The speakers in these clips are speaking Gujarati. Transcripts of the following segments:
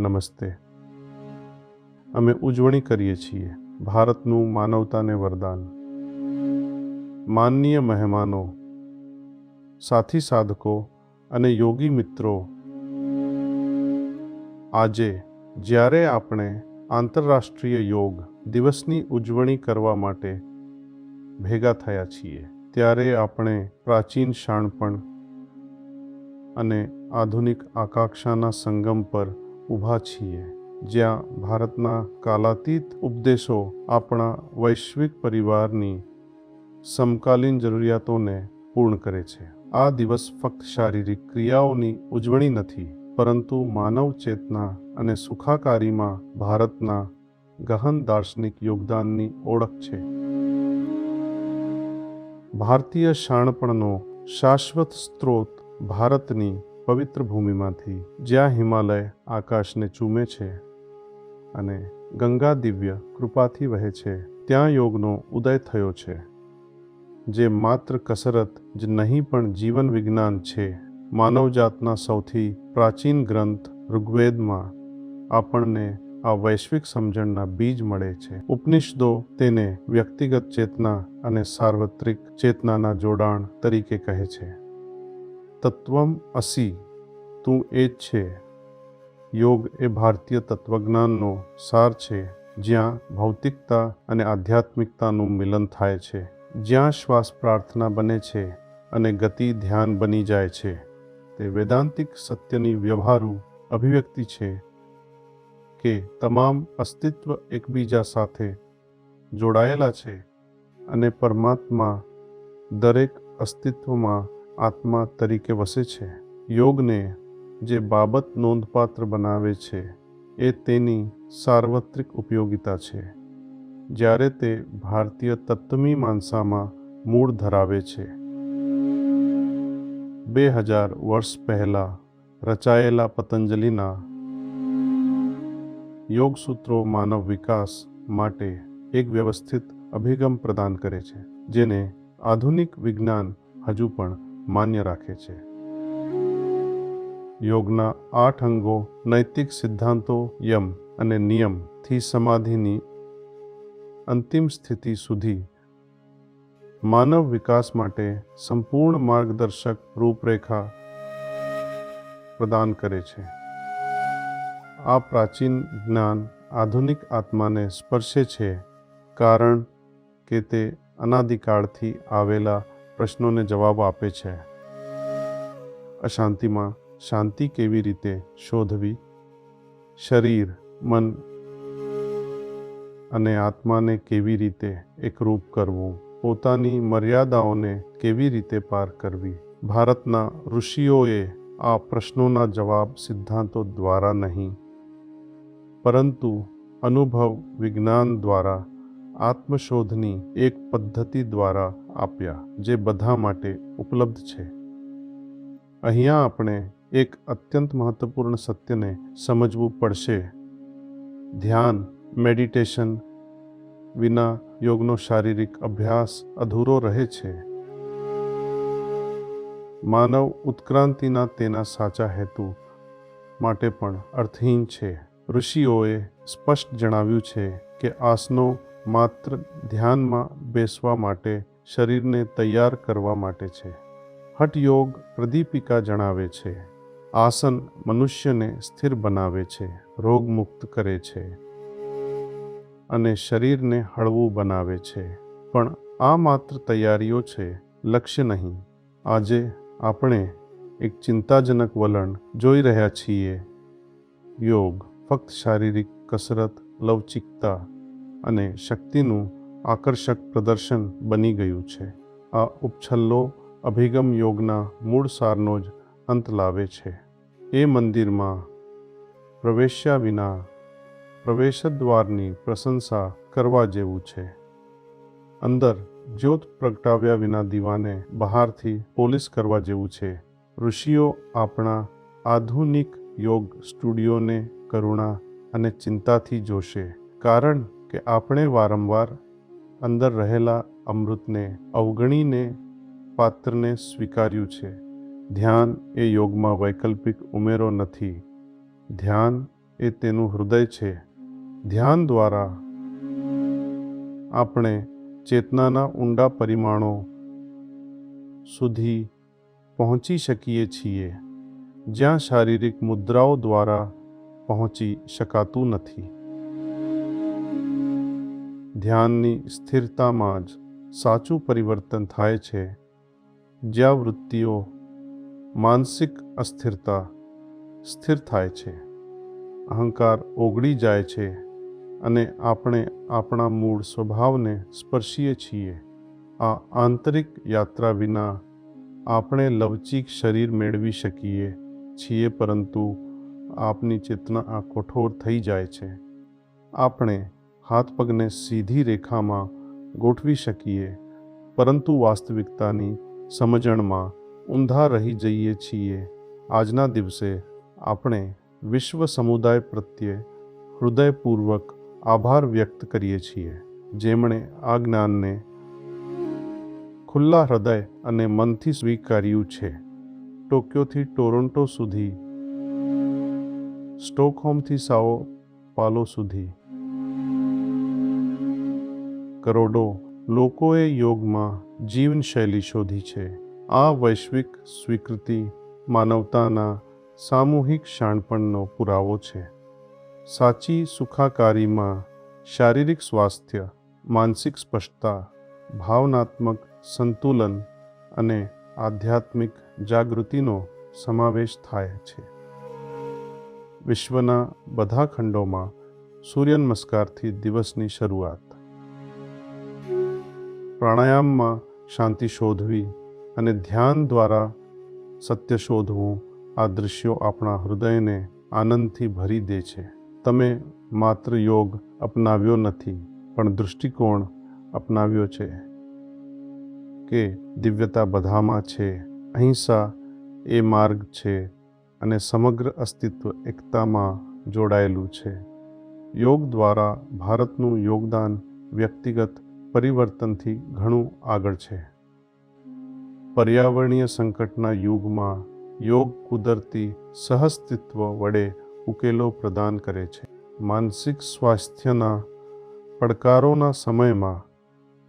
નમસ્તે. અમે ઉજવણી કરીએ છીએ ભારતનું માનવતાને વરદાન. માનનીય મહેમાનો, સાથી સાધકો અને યોગી મિત્રો, આજે જ્યારે આપણે આંતરરાષ્ટ્રીય યોગ દિવસની ઉજવણી કરવા માટે ભેગા થયા છીએ, ત્યારે આપણે પ્રાચીન શાણપણ અને આધુનિક આકાંક્ષાના સંગમ પર ઊભા છીએ. જ્યાં ભારતના કાલાતીત ઉપદેશો આપણા વૈશ્વિક પરિવારની સમકાલીન જરૂરિયાતોને પૂર્ણ કરે છે. આ દિવસ ફક્ત શારીરિક ક્રિયાઓની ઉજવણી નથી, પરંતુ માનવ ચેતના અને સુખાકારીમાં ભારતના ગહન દાર્શનિક યોગદાનની ઓળખ છે. ભારતીય શાણપણનો શાશ્વત સ્ત્રોત ભારતની પવિત્ર ભૂમિમાંથી જ્યાં હિમાલય આકાશને ચૂમે છે અને ગંગા દિવ્ય કૃપાથી વહે છે, ત્યાં યોગનો ઉદય થયો છે. જે માત્ર કસરત જ નહીં, પણ જીવન વિજ્ઞાન છે. માનવજાતના સૌથી પ્રાચીન ગ્રંથ ઋગ્વેદમાં આપણને આ વૈશ્વિક સમજણના બીજ મળે છે. ઉપનિષદો તેને વ્યક્તિગત ચેતના અને સાર્વત્રિક ચેતનાના જોડાણ તરીકે કહે છે. તત્વમ અસી. તું એ જ છે. યોગ એ ભારતીય તત્વજ્ઞાનનો સાર છે, જ્યાં ભૌતિકતા અને આધ્યાત્મિકતાનું મિલન થાય છે. જ્યાં શ્વાસ પ્રાર્થના બને છે અને ગતિ ધ્યાન બની જાય છે. તે વેદાંતિક સત્યની વ્યવહારુ અભિવ્યક્તિ છે કે તમામ અસ્તિત્વ એકબીજા સાથે જોડાયેલા છે અને પરમાત્મા દરેક અસ્તિત્વમાં આત્મા તરીકે વસે છે. યોગને જે બાબત નોંધપાત્ર બનાવે છે, એ તેની સાર્વત્રિક ઉપયોગિતા છે. જ્યારે તે ભારતીય તત્વમી માનસામાં મૂળ ધરાવે છે. બે હજાર વર્ષ પહેલાં રચાયેલા પતંજલિના યોગ સૂત્રો માનવ વિકાસ માટે એક વ્યવસ્થિત અભિગમ પ્રદાન કરે છે, જેને આધુનિક વિજ્ઞાન હજુ પણ માન્ય રાખે છે. યોગના આઠ અંગો નૈતિક સિદ્ધાંતો, યમ અને નિયમથી સમાધિની અંતિમ સ્થિતિ સુધી માનવ વિકાસ માટે સંપૂર્ણ માર્ગદર્શક રૂપરેખા પ્રદાન કરે છે. આ પ્રાચીન જ્ઞાન આધુનિક આત્માને સ્પર્શે છે કારણ કે તે અનાદિકાળથી આવેલા પ્રશ્નોને જવાબ આપે છે. અશાંતિમાં શાંતિ કેવી રીતે શોધવી? શરીર, મન અને આત્માને કેવી રીતે એકરૂપ કરવું? પોતાની મર્યાદાઓને કેવી રીતે પાર કરવી? ભારતના ઋષિઓએ આ પ્રશ્નોના જવાબ સિદ્ધાંતો દ્વારા નહીં, પરંતુ અનુભવ વિજ્ઞાન દ્વારા આત્મશોધની એક પદ્ધતિ દ્વારા આપ્યા, જે બધા માટે ઉપલબ્ધ છે. અહીંયા આપણે એક અત્યંત મહત્વપૂર્ણ સત્યને સમજવું પડશે. ધ્યાન, મેડિટેશન વિના યોગનો શારીરિક અભ્યાસ અધૂરો રહે છે. માનવ ઉત્ક્રાંતિના તેના સાચા હેતુ માટે પણ અર્થહીન છે. ઋષિઓએ સ્પષ્ટ જણાવ્યું છે કે આસનો માત્ર ધ્યાનમાં બેસવા માટે, શરીરને તૈયાર કરવા માટે છે. હઠયોગ પ્રદીપિકા જણાવે છે. આસન મનુષ્યને સ્થિર બનાવે છે, રોગમુક્ત કરે છે અને શરીરને હળવું બનાવે છે. પણ આ માત્ર તૈયારીઓ છે, લક્ષ્ય નહીં. આજે આપણે એક ચિંતાજનક વલણ જોઈ રહ્યા છીએ. યોગ ફક્ત શારીરિક કસરત, લવચિકતા અને શક્તિનું આકર્ષક પ્રદર્શન બની ગયું છે. આ ઉપછલ્લો અભિગમ યોગના મૂળ સારનો જ અંત લાવે છે. એ મંદિરમાં પ્રવેશ્યા વિના પ્રવેશદ્વારની પ્રશંસા કરવા જેવું છે. અંદર જ્યોત પ્રગટાવ્યા વિના દીવાને બહારથી પોલીસ કરવા જેવું છે. ઋષિઓ આપણા આધુનિક યોગ સ્ટુડિયોને કરુણા અને ચિંતાથી જોશે. કારણ કે આપણે વારંવાર અંદર રહેલા અમૃતને અવગણીને પાત્રને સ્વીકાર્યું છે. ધ્યાન એ યોગમાં વૈકલ્પિક ઉમેરો નથી. ધ્યાન એ તેનું હૃદય છે. ધ્યાન દ્વારા આપણે ચેતનાના ઊંડા પરિમાણો સુધી પહોંચી શકીએ છીએ, જ્યાં શારીરિક મુદ્રાઓ દ્વારા પહોંચી શકાતું નથી. ધ્યાનની સ્થિરતામાં જ સાચું પરિવર્તન થાય છે. જ્યાં વૃત્તિઓ માનસિક અસ્થિરતા સ્થિર થાય છે. અહંકાર ઓગળી જાય છે અને આપણે આપણા મૂળ સ્વભાવને સ્પર્શીએ છીએ. આ આંતરિક યાત્રા વિના આપણે લવચીક શરીર મેળવી શકીએ છીએ પરંતુ આપની ચેતના આ કઠોર થઈ જાય છે. આપણે હાથ પગને સીધી રેખામાં ગોઠવી શકીએ. પરંતુ વાસ્તવિકતાની સમજણમાં ઊંધા રહી જઈએ છીએ. આજના દિવસે આપણે વિશ્વ સમુદાય પ્રત્યે હૃદયપૂર્વક આભાર વ્યક્ત કરીએ છીએ. જેમણે આ જ્ઞાનને ખુલ્લા હૃદય અને મનથી સ્વીકાર્યું છે. ટોક્યોથી ટોરોન્ટો સુધી, સ્ટોકહોમથી સાઓ પાલો સુધી કરોડો લોકોએ યોગમાં જીવનશૈલી શોધી છે. આ વૈશ્વિક સ્વીકૃતિ માનવતાના સામૂહિક શાણપણનો પુરાવો છે. સાચી સુખાકારીમાં શારીરિક સ્વાસ્થ્ય, માનસિક સ્પષ્ટતા, ભાવનાત્મક સંતુલન અને આધ્યાત્મિક જાગૃતિનો સમાવેશ થાય છે. વિશ્વના બધા ખંડોમાં સૂર્ય નમસ્કારથી દિવસની શરૂઆત. પ્રાણાયામમાં શાંતિ શોધવી અને ધ્યાન દ્વારા સત્ય શોધવું આ દૃશ્યો આપણા હૃદયને આનંદથી ભરી દે છે. તમે માત્ર યોગ અપનાવ્યો નથી, પણ દૃષ્ટિકોણ અપનાવ્યો છે કે દિવ્યતા બધામાં છે, અહિંસા એ માર્ગ છે અને સમગ્ર અસ્તિત્વ એકતામાં જોડાયેલું છે. યોગ દ્વારા ભારતનું યોગદાન વ્યક્તિગત પરિવર્તનથી ઘણું આગળ છે. પર્યાવરણીય સંકટના યુગમાં યોગ કુદરતી સહઅસ્તિત્વ વડે ઉકેલો પ્રદાન કરે છે. માનસિક સ્વાસ્થ્યના પડકારોના સમયમાં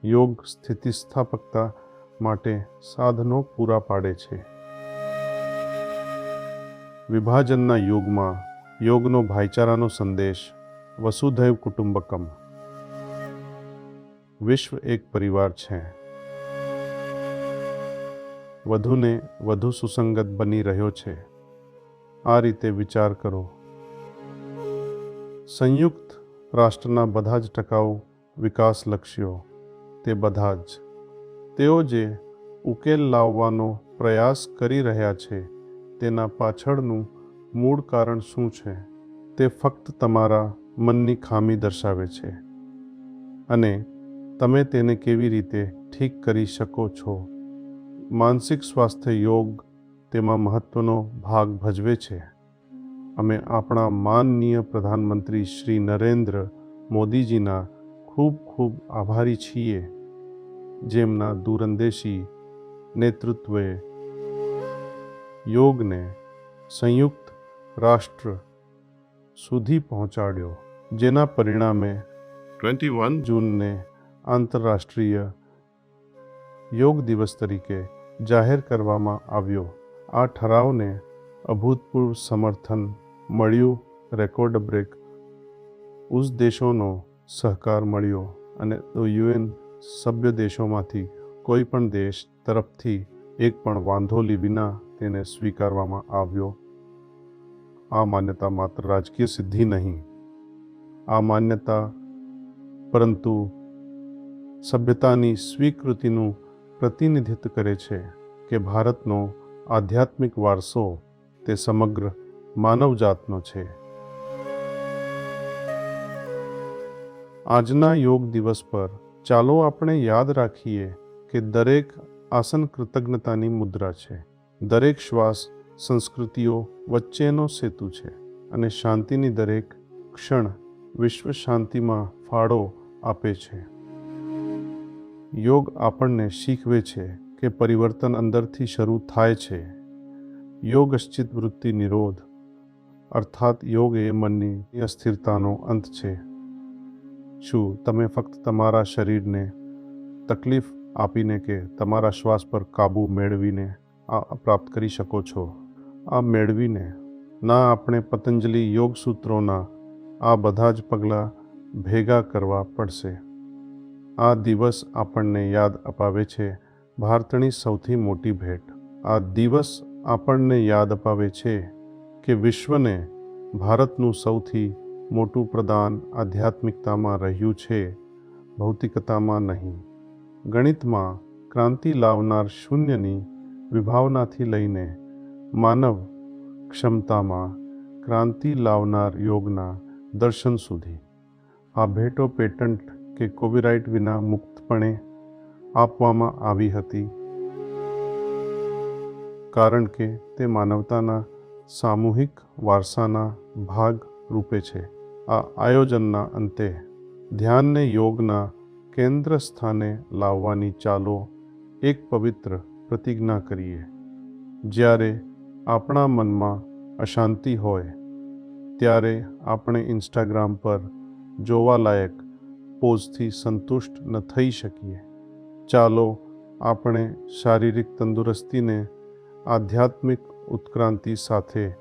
યોગ સ્થિતિસ્થાપકતા માટે સાધનો પૂરા પાડે છે. વિભાજનના યુગમાં યોગનો ભાઈચારાનો સંદેશ વસુધૈવ કુટુંબકમ વિશ્વ એક પરિવાર છે. વધુને વધુ સુસંગત બની રહ્યો છે. આ રીતે વિચાર કરો. સંયુક્ત રાષ્ટ્રના બધા જ ટકાઉ વિકાસ લક્ષ્યો તે બધા જ. તેઓ જે ઉકેલ લાવવાનો પ્રયાસ કરી રહ્યા છે, તેના પાછળનું મૂળ કારણ શું છે, તે ફક્ત તમારા મનની ખામી દર્શાવે છે. અને તમે તેને કેવી રીતે ઠીક કરી શકો છો? માનસિક સ્વાસ્થ્ય યોગ તેમાં મહત્વનો ભાગ ભજવે છે. અમે આપણા માનનીય પ્રધાનમંત્રી શ્રી નરેન્દ્ર મોદીજીના ખૂબ ખૂબ આભારી છીએ. જેમના દૂરંદેશી નેતૃત્વે યોગને સંયુક્ત રાષ્ટ્ર સુધી પહોંચાડ્યો જેના પરિણામે ટ્વેન્ટી વન જૂનને આંતરરાષ્ટ્રીય યોગ દિવસ તરીકે જાહેર કરવામાં આવ્યો. આ ઠરાવને અભૂતપૂર્વ સમર્થન મળ્યું. રેકોર્ડ બ્રેક ઉસ દેશોનો સહકાર મળ્યો અને યુએન સભ્ય દેશોમાંથી કોઈ પણ દેશ તરફથી એક પણ વાંધોલી વિના તેને સ્વીકારવામાં આવ્યો. આ માન્યતા માત્ર રાજકીય સિદ્ધિ નહીં. આ માન્યતા પરંતુ સભ્યતાની સ્વીકૃતિનું પ્રતિનિધિત્વ કરે છે કે ભારતનો આધ્યાત્મિક વારસો તે સમગ્ર માનવજાતનો છે. આજના યોગ દિવસ પર ચાલો આપણે યાદ રાખીએ કે દરેક આસન કૃતજ્ઞતાની મુદ્રા છે. દરેક શ્વાસ સંસ્કૃતિઓ વચ્ચેનો સેતુ છે અને શાંતિની દરેક ક્ષણ વિશ્વ શાંતિમાં ફાળો આપે છે. યોગ આપણને શીખવે છે કે પરિવર્તન અંદરથી શરૂ થાય છે. યોગશ્ચિત વૃત્તિ નિરોધ, અર્થાત યોગ એ મનની અસ્થિરતાનો અંત છે. શું તમે ફક્ત તમારા શરીરને તકલીફ આપીને કે તમારા શ્વાસ પર કાબૂ મેળવીને આ પ્રાપ્ત કરી શકો છો? આ મેળવીને ના આપણે પતંજલિ યોગ સૂત્રોના આ બધા જ પગલાં ભેગા કરવા પડશે. આ દિવસ આપણને યાદ અપાવે છે. ભારતની સૌથી મોટી ભેટ. આ દિવસ આપણને યાદ અપાવે છે કે વિશ્વને ભારતનું સૌથી મોટું પ્રદાન આધ્યાત્મિકતામાં રહ્યું છે. ભૌતિકતામાં નહીં. ગણિતમાં ક્રાંતિ લાવનાર શૂન્યની વિભાવનાથી લઈને માનવ ક્ષમતામાં ક્રાંતિ લાવનાર યોગના દર્શન સુધી. આ ભેટો પેટન્ટ કે કોપીરાઇટ વિના મુક્તપણે આપવામાં આવી હતી. કારણ કે તે માનવતાના સામૂહિક વારસાના ભાગ રૂપે છે. આ આયોજનના અંતે ધ્યાનને યોગના કેન્દ્ર સ્થાને લાવવાની ચાલો એક પવિત્ર પ્રતિજ્ઞા કરીએ. જ્યારે આપણા મનમાં અશાંતિ હોય, ત્યારે આપણે ઇન્સ્ટાગ્રામ પર જોવાલાયક પોઝથી સંતુષ્ટ ન થઈ શકીએ. ચાલો આપણે શારીરિક તંદુરસ્તીને આધ્યાત્મિક ઉત્ક્રાંતિ સાથે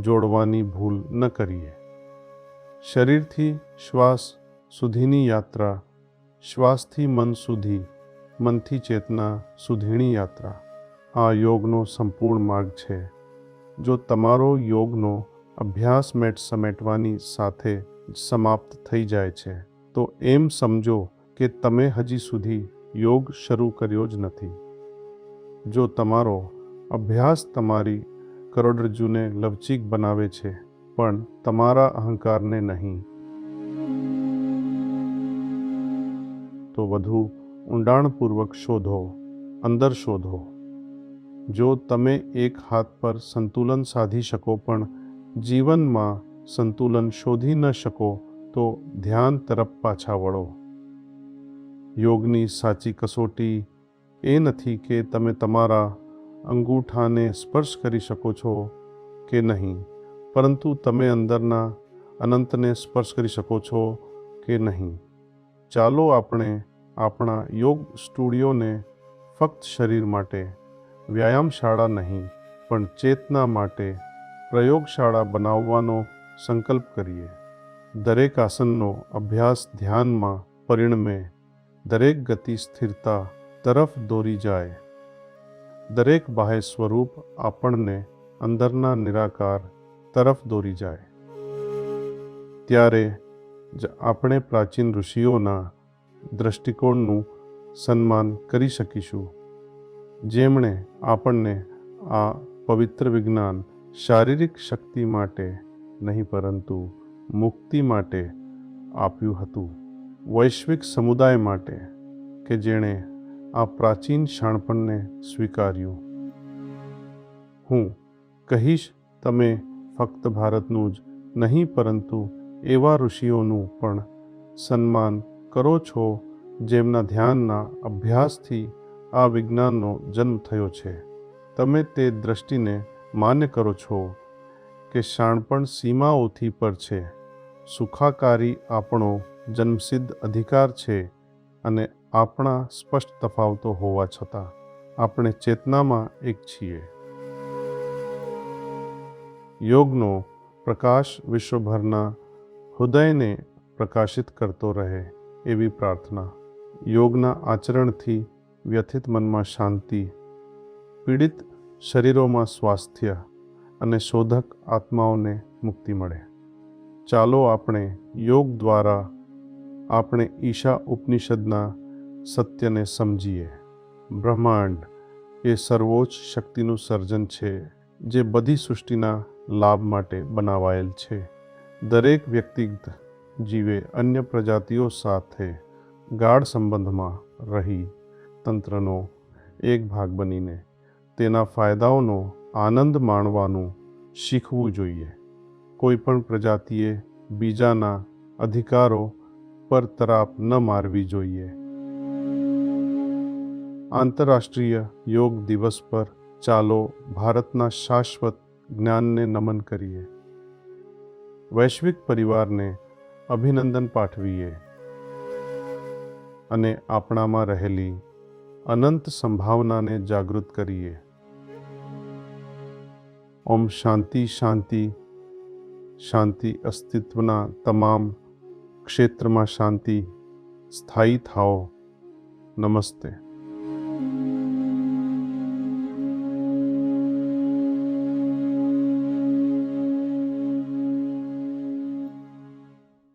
જોડવાની ભૂલ ન કરીએ. શરીરથી શ્વાસ સુધીની યાત્રા, શ્વાસથી મન સુધી, મનથી ચેતના સુધીની યાત્રા. આ યોગનો સંપૂર્ણ માર્ગ છે. જો તમારો યોગનો અભ્યાસ મેટ સમેટવાની સાથે સમાપ્ત થઈ જાય છે તો એમ સમજો કે તમે હજી સુધી યોગ શરૂ કર્યો જ નથી. જો તમારો અભ્યાસ તમારી કરોડરજ્જુને લવચીક બનાવે છે, પણ તમારા અહંકારને નહીં. તો વધુ ઊંડાણપૂર્વક શોધો, અંદર શોધો. જો તમે એક હાથ પર સંતુલન સાધી શકો પણ જીવનમાં સંતુલન શોધી ન શકો તો ધ્યાન તરફ પાછા વળો. યોગની સાચી કસોટી એ નથી કે તમે તમારા અંગૂઠાને સ્પર્શ કરી શકો છો કે નહીં, પરંતુ તમે અંદરના અનંતને સ્પર્શ કરી શકો છો કે નહીં. ચાલો આપણે આપણા યોગ સ્ટુડિયોને ફક્ત શરીર માટે, વ્યાયામશાળા નહીં, પણ ચેતના માટે પ્રયોગશાળા બનાવવાનો સંકલ્પ કરીએ. દરેક આસનનો અભ્યાસ ધ્યાનમાં પરિણમે, દરેક ગતિ સ્થિરતા તરફ દોરી જાય. દરેક બાહ્ય સ્વરૂપ આપણને અંદરના નિરાકાર તરફ દોરી જાય. ત્યારે જ આપણે પ્રાચીન ઋષિઓના દૃષ્ટિકોણનું સન્માન કરી શકીશું. જેમણે આપણને આ પવિત્ર વિજ્ઞાન શારીરિક શક્તિ માટે નહીં પરંતુ મુક્તિ માટે આપ્યું હતું. વૈશ્વિક સમુદાય માટે કે જેણે આ પ્રાચીન શાણપણને સ્વીકાર્યું. હું કહીશ, તમે ફક્ત ભારતનું જ નહીં, પરંતુ એવા ઋષિઓનું પણ સન્માન કરો છો, જેમના ધ્યાનના અભ્યાસથી આ વિજ્ઞાનનો જન્મ થયો છે. તમે તે દ્રષ્ટિને માન્ય કરો છો કે શાણપણ સીમાઓથી પર છે. સુખાકારી આપણો જન્મસિદ્ધ અધિકાર છે અને આપણા સ્પષ્ટ તફાવતો હોવા છતાં આપણે ચેતનામાં એક છીએ. યોગનો પ્રકાશ વિશ્વભરના હૃદયને પ્રકાશિત કરતો રહે એવી પ્રાર્થના. યોગના આચરણથી વ્યથિત મનમાં શાંતિ, પીડિત શરીરોમાં સ્વાસ્થ્ય અને શોધક આત્માઓને મુક્તિ મળે. ચાલો આપણે યોગ દ્વારા આપણે ઈશા ઉપનિષદના સત્યને સમજીએ. બ્રહ્માંડ એ સર્વોચ્ચ શક્તિનું સર્જન છે, જે બધી સૃષ્ટિના લાભ માટે બનાવાયેલ છે. દરેક વ્યક્તિગત જીવે અન્ય પ્રજાતિઓ સાથે ગાઢ સંબંધમાં રહી તંત્રનો એક ભાગ બનીને તેના ફાયદાઓનો આનંદ માણવાનું શીખવું જોઈએ. કોઈ પણ પ્રજાતિએ બીજાના અધિકારો પર તરાપ ન મારવી જોઈએ. આંતરરાષ્ટ્રીય યોગ દિવસ પર ચાલો ભારતના શાશ્વત જ્ઞાનને નમન કરીએ. વૈશ્વિક પરિવારને અભિનંદન પાઠવીએ. અને આપણામાં રહેલી અનંત સંભાવનાને જાગૃત કરીએ. ઓમ શાંતિ શાંતિ. શાંતિ અસ્તિત્વના તમામ ક્ષેત્રમાં શાંતિ સ્થાયી થાઓ. નમસ્તે.